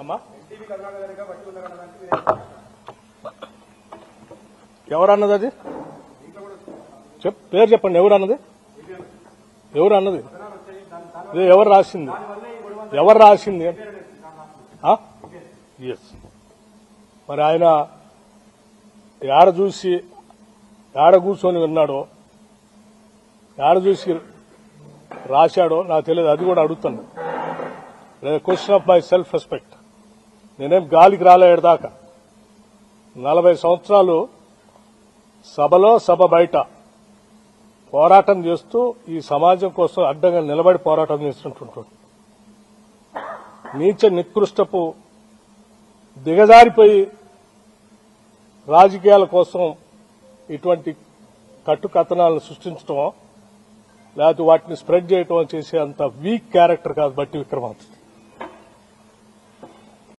అమ్మా? చెప్తారు? ఎవరన్నది అది? చెప్ పేరు చెప్పండి ఎవరు అన్నది ఎవరు అన్నది ఇది ఎవరు రాసింది? ఎవరు రాసింది? ఎస్ మరి ఆయన ఏడ చూసి ఏడ కూర్చొని విన్నాడో ఏడ చూసి రాశాడో నాకు తెలియదు అది కూడా అడుగుతాను. Question of my self respect నేనేం గాలికి రాలేడు దాకా. నలభై సంవత్సరాలు సభలో సభ బయట పోరాటం చేస్తూ ఈ సమాజం కోసం అడ్డంగా నిలబడి పోరాటం చేస్తుంటుంటాడు నీచ నికృష్టపు దిగజారిపోయి రాజకీయాల కోసం ఇటువంటి కట్టుకథనాలను సృష్టించడం లేకపోతే వాటిని స్ప్రెడ్ చేయటం చేసే అంత వీక్ క్యారెక్టర్ కాదు బట్టి విక్రమార్క